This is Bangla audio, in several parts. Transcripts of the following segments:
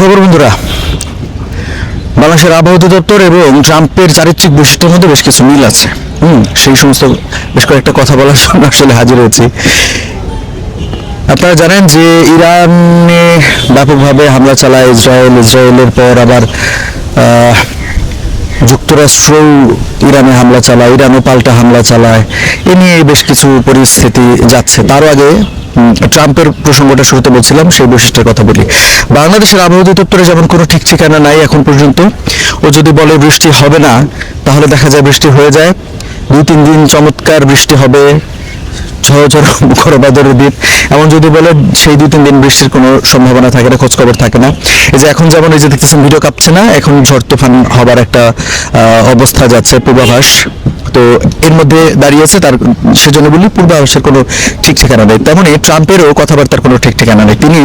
খবর বন্ধুরা? বাংলাদেশের আবহাওয়া অধিদপ্তর এবং ট্রাম্পের চারিত্রিক বৈশিষ্ট্যের মধ্যে বেশ কিছু মিল আছে। হুম, সেই সমস্ত বেশ কয়েকটা কথা বলার জন্য আসলে হাজির হয়েছি। আপনারা জানেন যে ইরানে ব্যাপকভাবে হামলা চালায় ইসরায়েল। ইসরায়েলের পর আবার যুক্তরাষ্ট্রও ইরানে হামলা চালায়, ইরানও পাল্টা হামলা চালায়। এ নিয়ে বেশ কিছু পরিস্থিতি যাচ্ছে। তার আগে ট্রাম্পের প্রসঙ্গটা শুরুতে বলছিলাম, সেই বৈশিষ্ট্যের কথা বলি। বাংলাদেশের আবহাওয়া অধিদপ্তরে যেমন কোনো ঠিক ঠিকানা নাই এখন পর্যন্ত, ও যদি বলে বৃষ্টি হবে না, তাহলে দেখা যায় বৃষ্টি হয়ে যায়। দুই তিন দিন চমৎকার বৃষ্টি হবে, ঝড় ঘরবাদরের দিন। এমন যদি বলে, সেই দুই তিন দিন বৃষ্টির কোনো সম্ভাবনা থাকে না খোঁজ খবর থাকে না। এই যে এখন যেমন এই যে দেখতেছেন, ভিডিও কাঁপছে না, এখন ঝড় তুফান হবার একটা অবস্থা যাচ্ছে পূর্বাভাস। তো এর মধ্যে দাঁড়িয়েছে তার সেজন্য বলি পূর্বাভাসের কোনো ঠিক ঠিকানা নেই। তেমনই ট্রাম্পেরও কথাবার্তার কোনো ঠিক ঠিকানা নেই। তিনি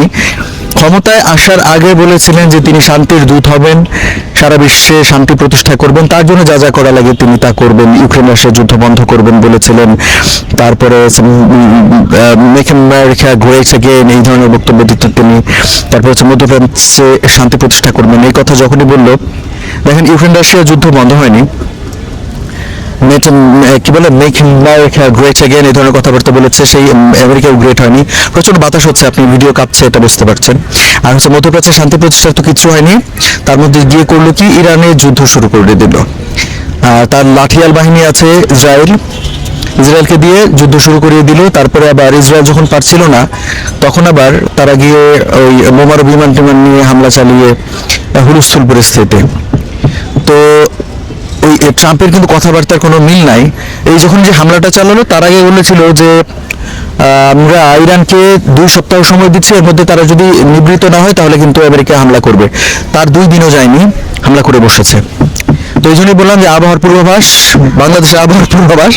ক্ষমতায় আসার আগে বলেছিলেন যে তিনি শান্তির দূত হবেন, সারা বিশ্বে শান্তি প্রতিষ্ঠা করবেন, তার জন্য যা যা করা লাগে তিনি তা করবেন। ইউক্রেন রাশিয়ার যুদ্ধ বন্ধ করবেন বলেছিলেন। তারপরে মেক আমেরিকা গ্রেট এগেন এই ধরনের বক্তব্য দিতেন তিনি। তারপর হচ্ছে মধ্যপ্রাচ্যে শান্তি প্রতিষ্ঠা করবেন। এই কথা যখনই বলল, দেখেন ইউক্রেন রাশিয়ার যুদ্ধ বন্ধ হয়নি। মেক কি বলে মেক আমেরিকা গ্রেট এগেন এই ধরনের কথাবার্তা বলেছে, সেই আমেরিকাও গ্রেট হয়নি। প্রচণ্ড বাতাস হচ্ছে, আপনি ভিডিও কাঁপছে, এটা বুঝতে পারছেন। আর হচ্ছে মধ্যপ্রাচ্যে শান্তি প্রতিষ্ঠার তো কিছু হয়নি, তার মধ্যে গিয়ে করল কি, ইরানে যুদ্ধ শুরু করে দিল। তার লাঠিয়াল বাহিনী আছে ইসরায়েল। ইসরায়েলকে দিয়ে যুদ্ধ শুরু করিয়ে দিল, তারপরে আবার ইসরায়েল যখন পারছিল না, তখন আবার তারা গিয়ে ওই বোমার বিমান টিমান নিয়ে হামলা চালিয়ে হুলস্থুল পরিস্থিতি তো ওই এ ট্রাম্পের কিন্তু কথাবার্তার কোনো মিল নাই। এই যখন যে হামলাটা চালালো, তার আগে বলেছিল যে আমরা ইরানকে দুই সপ্তাহ সময় দিচ্ছি, এর মধ্যে তারা যদি নিবৃত না হয়, তাহলে কিন্তু আমেরিকা হামলা করবে। তার দুই দিনও যায়নি, হামলা করে বসেছে। তো এই জন্যই বললাম যে আবহাওয়ার পূর্বাভাস, বাংলাদেশের আবহাওয়ার পূর্বাভাস,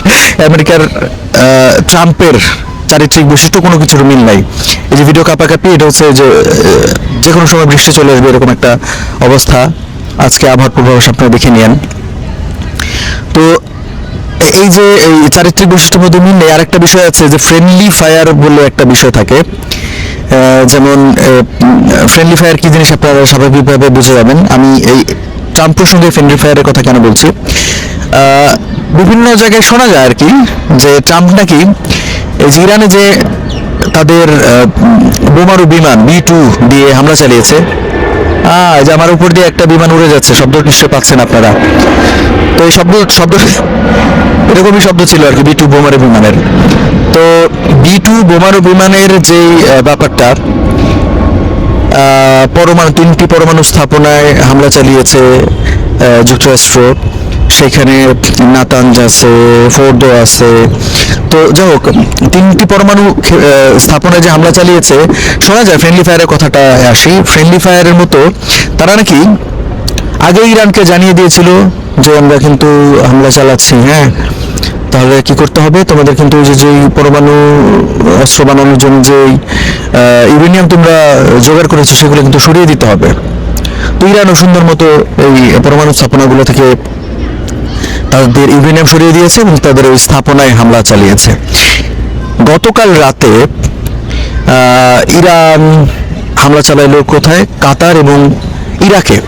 আমেরিকার ট্রাম্পের চারিত্রিক বৈশিষ্ট্য কোনো কিছুর মিল নাই। এই যে ভিডিও কাপাকাপি, এটা হচ্ছে যে যে কোনো সময় বৃষ্টি চলে আসবে, এরকম একটা অবস্থা। আজকে আবহাওয়ার পূর্বাভাস আপনারা দেখে নিন তো এই যে, এই চারিত্রিক বৈশিষ্ট্যের মধ্যে মিল নেই আরেকটা বিষয় আছে যে ফ্রেন্ডলি ফায়ার বলে একটা বিষয় থাকে। যেমন ফ্রেন্ডলি ফায়ার কি জিনিস আপনারা স্বাভাবিকভাবে বুঝে যাবেন। আমি এই ট্রাম্প প্রসঙ্গে ফ্রেন্ডলি ফায়ারের কথা কেন বলছি? বিভিন্ন জায়গায় শোনা যায় আর কি যে ট্রাম্প নাকি এই যে ইরানে যে তাদের বোমারু বিমান বি টু দিয়ে হামলা চালিয়েছে যে আমার উপর দিয়ে একটা বিমান উড়ে যাচ্ছে, শব্দ নিশ্চয় পাচ্ছেন আপনারা। তো এই শব্দ শব্দ এরকমই শব্দ ছিল আর কি, বি টু বোমারু বিমানের। তো বি টু বোমারু বিমানের যে ব্যাপারটা পরমাণু, তিনটি পরমাণু স্থাপনায় হামলা চালিয়েছে যুক্তরাষ্ট্র। সেখানে নাতাঞ্জ আছে ফোর্দো আছে। তো যাই হোক, তিনটি পরমাণু স্থাপনায় যে হামলা চালিয়েছে, শোনা যায় ফ্রেন্ডলি ফায়ারের কথাটা আসি। ফ্রেন্ডলি ফায়ারের মতো তারা নাকি আগে ইরানকে জানিয়ে দিয়েছিল যে আমরা কিন্তু হামলা চালাচ্ছি হ্যাঁ? তাহলে কি করতে হবে? তোমাদের কিন্তু ওই যে যেই পরমাণু, অস্ত্র বানানোর জন্য যে ইউরেনিয়াম তোমরা জোগাড় করেছ, সেগুলো কিন্তু সরিয়ে দিতে হবে। তো ইরানও সুন্দর মতো এই পরমাণু স্থাপনাগুলো থেকে তাদের ইউরেনিয়াম সরিয়ে দিয়েছে এবং তাদের ওই স্থাপনায় হামলা চালিয়েছে। গতকাল রাতে ইরান হামলা চালাইলো কোথায়? কাতার এবং ইরাকে।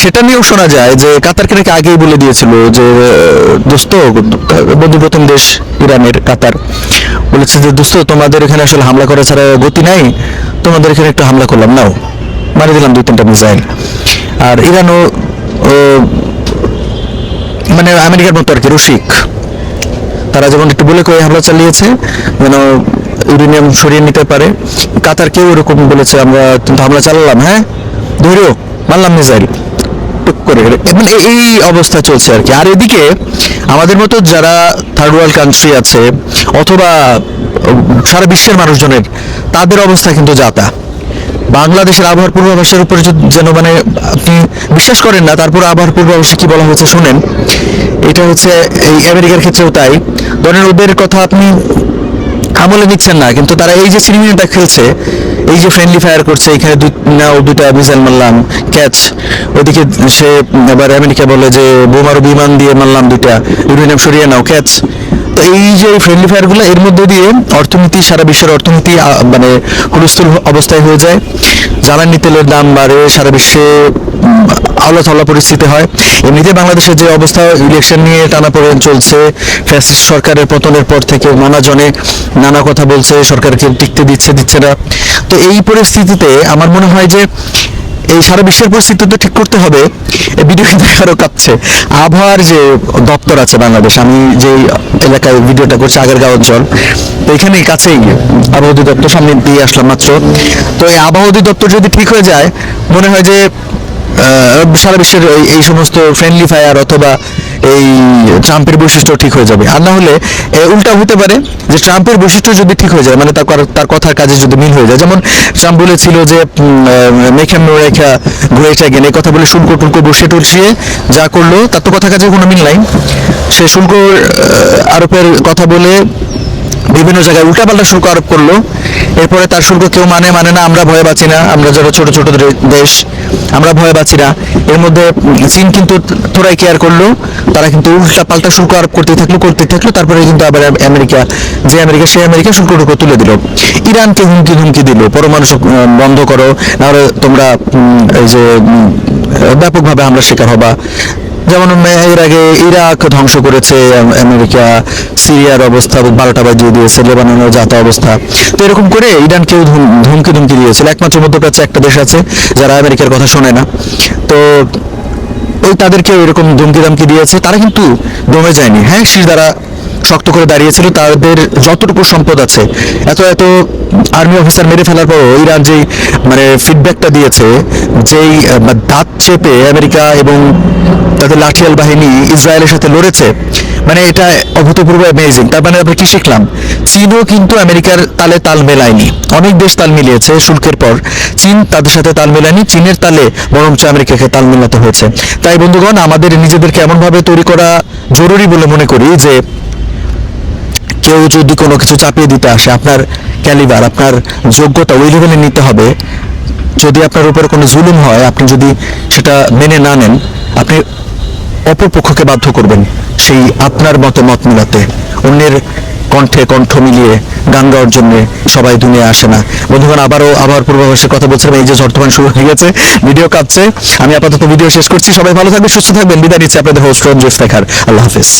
সেটা নিয়েও শোনা যায় যে কাতারকে নাকি আগেই বলে দিয়েছিল যে দোস্ত, বন্ধুপ্রথম দেশ ইরানের কাতার। বলেছে যে, দোস্ত, তোমাদের এখানে আসলে হামলা করা ছাড়া গতি নাই। তোমাদের এখানে একটু হামলা করলাম, নাও। মারি দিলাম দুই তিনটা মিসাইল। আর ইরানও মানে আমেরিকার মতো আর কি, রসিক। তারা যেমন একটু বলে কয়ে হামলা চালিয়েছে, যেন ইউরেনিয়াম সরিয়ে নিতে পারে। কাতার কেউ এরকম বলেছে, আমরা কিন্তু হামলা চালালাম হ্যাঁ? ধৈর্য, মারলাম মিসাইল। টুক করে মানে এই অবস্থা চলছে আর কি। আর এদিকে আমাদের মতো যারা থার্ড ওয়ার্ল্ড কান্ট্রি আছে, অথবা সারা বিশ্বের মানুষজনের, তাদের অবস্থা কিন্তু যাতা। বাংলাদেশের আবহাওয়ার পূর্বাভাসের উপরে যেন মানে আপনি বিশ্বাস করেন না, তারপর আবহাওয়ার পূর্বাভাসে কি বলা হয়েছে শুনেন। এটা হচ্ছে এই আমেরিকার ক্ষেত্রেও তাই। ধরেন ওদের কথা আপনি আমলে নিচ্ছেন না, কিন্তু তারা এই যে সিনেমাটা খেলছে, এই যে ফ্রেন্ডলি ফায়ার করছে, এখানে দুই নাও দুইটা মিসাইল মারলাম ক্যাচ ওদিকে সে এবার আমেরিকা বলে যে বোমারু বিমান দিয়ে মারলাম দুইটা, ইউরেনিয়াম সরিয়ে নাও ক্যাচ তো এই যে ফ্রেন্ডলি ফায়ারগুলো এর মধ্যে দিয়ে অর্থনীতি, সারা বিশ্বের অর্থনীতি মানে হুলস্থুল অবস্থায় হয়ে যায়। জ্বালানি তেলের দাম বাড়ে, সারা বিশ্বে আলো চলা পরিস্থিতি হয়। এমনিতে বাংলাদেশের যে অবস্থা ইলেকশন নিয়ে টানাপোড়েন চলছে। ফ্যাসিস্ট সরকারের পতনের পর থেকে নানা জনে নানা কথা বলছে, সরকারকে টিকতে দিচ্ছে দিচ্ছে না। তো এই পরিস্থিতিতে আমার মনে হয় যে এই সারা বিশ্বের পরিস্থিতি তো ঠিক করতে হবে। এই ভিডিওটি দেখারও কাঁপছে। আবহাওয়ার যে দপ্তর আছে বাংলাদেশ, আমি যে এলাকায় ভিডিওটা করছি আগের গাঁও অঞ্চল, তো এখানে কাছেই আবহাওয়া অধিদপ্তর, সামনে দিয়ে আসলাম মাত্র। তো এই আবহাওয়া অধিদপ্তর যদি ঠিক হয়ে যায়, মনে হয় যে সারা বিশ্বের এই সমস্ত ফ্রেন্ডলি ফায়ার অথবা এই ট্রাম্পের বৈশিষ্ট্য ঠিক হয়ে যাবে। আর না হলে উল্টা হতে পারে যে ট্রাম্পের বৈশিষ্ট্য যদি ঠিক হয়ে যায় মানে তার তার কথার কাজে যদি মিল হয়ে যায়, যেমন ট্রাম্প বলেছিল যে মেখাম রেখা ঘুরেটা গেলে এই কথা বলে শুল্ক টুল্ক বসে টুলসিয়ে যা করল, তার তো কথা কাজে কোনো মিল নাই। সে শুল্ক আরোপের কথা বলে বিভিন্ন জায়গায় উল্টাপাল্টা শুল্ক আরোপ করল। এরপরে তার শুল্ক কেউ মানে মানে না, আমরা ভয়ে বাঁচি না। আমরা যারা ছোট ছোট দেশ, আমরা ভয়ে বাঁচি না। এর মধ্যে চীন কিন্তু থোড়াই কেয়ার করল। তারা কিন্তু উল্টা পাল্টা শুল্ক আরোপ করতে থাকল করতে থাকল। তারপরে কিন্তু আবার আমেরিকা, যে আমেরিকা, সেই আমেরিকা শুল্ক টুকু তুলে দিল। ইরানকে হুমকি ধুমকি দিল। পরমাণু বন্ধ করো, নাহলে তোমরা এই যে ব্যাপকভাবে হামলার শিকার হবা। যেমন এর আগে ইরাক ধ্বংস করেছে আমেরিকা, সিরিয়ার অবস্থা বারোটা বাজিয়ে দিয়েছে, লেবাননের যাতা অবস্থা। তো এরকম করে ইরানকেও ধুম- ধুমকি ধুমকি দিয়েছিল। একমাত্র মধ্যপ্রাচ্যে একটা দেশ আছে, যারা আমেরিকার কথা শোনে না। তো ওই তাদেরকে এরকম ধুমকি ধামকি দিয়েছে। তারা কিন্তু দমে যায়নি। হ্যাঁ সে দ্বারা শক্ত করে দাঁড়িয়েছিল, তাদের যতটুকু সম্পদ আছে। এত এত আর্মি অফিসার মেরে ফেলার পরও ইরান যেই মানে ফিডব্যাকটা দিয়েছে, যেই দাঁত চেপে আমেরিকা এবং তাদের লাঠিয়াল বাহিনী ইসরায়েলের সাথে লড়েছে মানে এটা অভূতপূর্ব অ্যামেজিং তার মানে আমরা কি শিখলাম? চীনও কিন্তু আমেরিকার তালে তাল মেলায়নি। অনেক দেশ তাল মিলিয়েছে শুল্কের পর। চীন তাদের সাথে তাল মেলায়নি, চীনের তালে বরঞ্চ আমেরিকাকে তাল মেলাতে হয়েছে। তাই বন্ধুগণ, আমাদের নিজেদেরকে এমনভাবে তৈরি করা জরুরি বলে মনে করি যে কেউ যদি কোনো কিছু চাপিয়ে দিতে আসে, আপনার ক্যালিবার আপনার যোগ্যতা ওই লেভেলে নিতে হবে। যদি আপনার উপর কোনো জুলুম হয়, আপনি যদি সেটা মেনে না নেন, আপনি অপরপক্ষকে বাধ্য করবেন সেই আপনার মতে মত মিলাতে। অন্যের কণ্ঠে কণ্ঠ মিলিয়ে গান গাওয়ার জন্য সবাই দুনিয়া আসে না। বন্ধুগণ, আবারও, আবার পূর্বাভাসের কথা বলছিলাম, এই যে ঝড় শুরু হয়ে গেছে ভিডিও কাঁপছে। আমি আপাতত ভিডিও শেষ করছি, সবাই ভালো থাকবে সুস্থ থাকবেন। বিদায় নিচ্ছি আপনাদের হোস্ট রঞ্জিত শেখার। আল্লাহ হাফিজ।